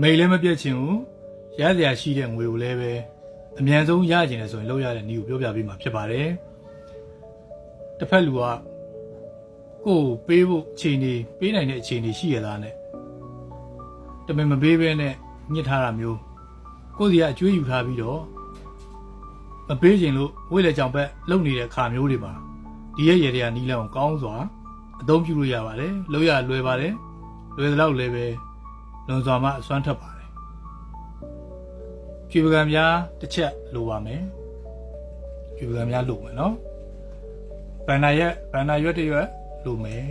မိတ်လည်းမပြတ်ချင်ဘူးရစရာရှိတဲ့ငွေကိုလည်းပဲအမြန်ဆုံးရကျင်တယ်ဆိုရင်လောက်ရတဲ့နည်းကိုပြောပြပေးမှာဖြစ်ပါတယ်တစ်ဖက်လူကကိုယ်ပေးဖို့အချိန်နေပေးနိုင်တဲ့အချိန်နေရှိရလားနဲ့တမင်မပေးဘဲနဲ့ညှစ်ထားတာမျိုးကိုယ်စီကအကျွေးယူထားပြီးတော့မပေးခြင်းလို့ဝိလေကြောင်ဘက်လုံနေတဲ့အခါမျိုးတွေပါဒီရဲ့ရေတွေကနီးလန်းကိုကောင်းစွာအသုံးပြုလို့ရပါတယ်လို့ရလွယ်ပါတယ်လွယ်သလောက်လည်းပဲ လွန်စွာမှအစွမ်းထက်ပါတယ်ကျွေပကံများတစ်ချက်လိုပါမယ်ကျွေပကံများလိုမယ်နော်ဗန္နာရက်ဗန္နာရွက်တစ်ရွက်လိုမယ်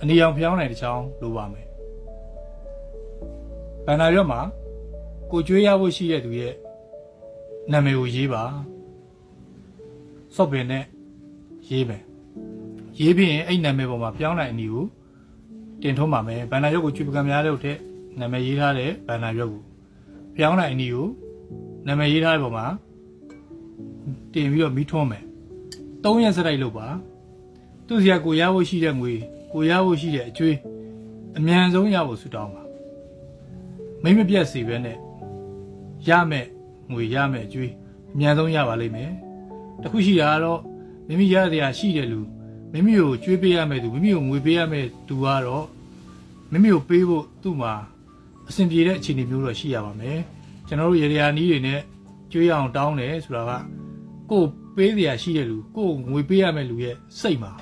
အနီအောင်ဖျောင်းနိုင်တစ်ချောင်းလိုပါမယ်ဗန္နာရွက်မှာကိုကျွေးရဖို့ရှိတဲ့သူရဲ့နာမည်ကိုရေးပါစော့ပင်နဲ့ရေးမယ်ရေးပြီးရင်အဲ့နာမည်ပေါ်မှာပြောင်းနိုင်အနီကို တင်ထုံးပါမယ်ဘန္နာရွက်ကိုကျွေးပကံများတဲ့တဲ့နာမည်ရေးထားတဲ့ဘန္နာရွက်ကိုပြောင်းနိုင်အနီကိုနာမည်ရေးထားတဲ့ပုံမှာတင်ပြီးတော့မိထွန်းမယ်၃ရက်စတိုက်လို့ပါသူစီကကိုရဖို့ရှိတဲ့ငွေကိုရဖို့ရှိတဲ့အကျွေးအမြန်ဆုံးရဖို့ဆူတောင်းပါမိမပြတ်စီပဲနဲ့ရမယ်ငွေရမယ်အကျွေးအမြန်ဆုံးရပါလိမ့်မယ်တခုရှိတာကတော့မိမိရတဲ့အရှိတဲ့လူ မိမိကိုကြွေးပေးရမယ်သူမိမိကိုငွေပေးရမယ်သူကတော့မိမိကိုပေးဖို့သူ့မှာအဆင်ပြေတဲ့အခြေအနေမျိုးတော့ရှိရပါမယ်ကျွန်တော်တို့ရေရာနီးတွေနဲ့ကြွေးအောင်တောင်းတယ်ဆိုတာကကိုယ်ပေးစရာရှိတဲ့လူကိုယ်ငွေပေးရမယ့်လူရဲ့စိတ်မှာ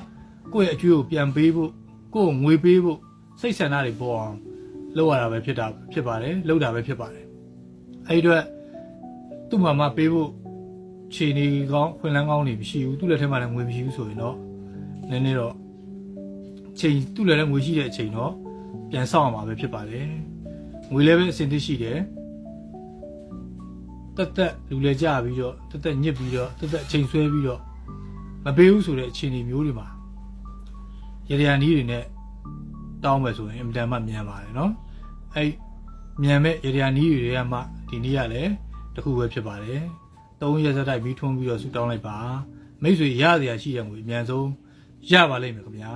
ကိုယ့်ရဲ့အကျိုးကိုပြန်ပေးဖို့ကိုယ်ငွေပေးဖို့စိတ်ဆန္ဒတွေပေါ်အောင်လုပ်ရတာပဲဖြစ်တာဖြစ်ပါတယ်လုပ်တာပဲဖြစ်ပါတယ်အဲဒီတော့သူ့မှာမပေးဖို့ခြေနေကောင်းဖွင့်လန်းကောင်းနေမရှိဘူးသူ့လက်ထဲမှာလည်းငွေမရှိဘူးဆိုရင်တော့ နည်းနည်းတော့ချိန်သူ့လက်ထဲငွေရှိတဲ့အချိန်တော့ပြန်ဆောက်အောင်ပါပဲဖြစ်ပါတယ်ငွေလည်းပဲအဆင်သင့်ရှိတယ်တက်တက်လူလဲကြပြီးတော့တက်တက်ညစ်ပြီးတော့တက်တက်ချိန်ဆွဲပြီးတော့မပေးဘူးဆိုတဲ့အခြေအနေမျိုးတွေမှာရရနီးတွေနဲ့တောင်းမယ်ဆိုရင်အင်မတန်မှမြန်ပါတယ်เนาะအဲ့မြန်မဲ့ရရနီးတွေကမှဒီနေ့ကလည်းတခုပဲဖြစ်ပါတယ်သုံးရက်စတိုက်ပြီးထွန်းပြီးတော့ဆူတောင်းလိုက်ပါမိတ်ဆွေရစရာရှိတဲ့ငွေအမြန်ဆုံး ရပါလိမ့်မယ်ခင်ဗျာ